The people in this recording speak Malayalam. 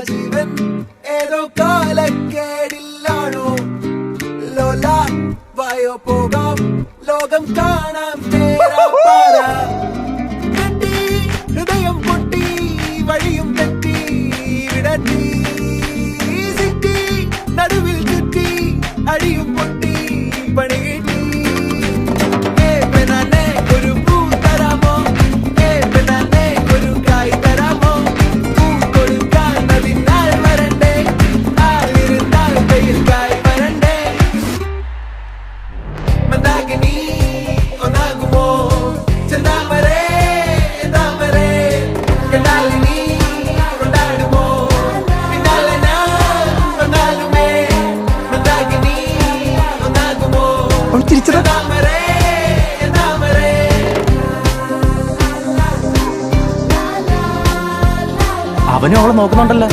ജീവൻ ഏതോ കാലക്കേടില്ലാണോ ലോല വായോ പോകാം ലോകം കാണാം തേരാ ഒന്നാകുമോ തിരിച്ചതാ അവനും അവളെ നോക്കുന്നുണ്ടല്ലോ.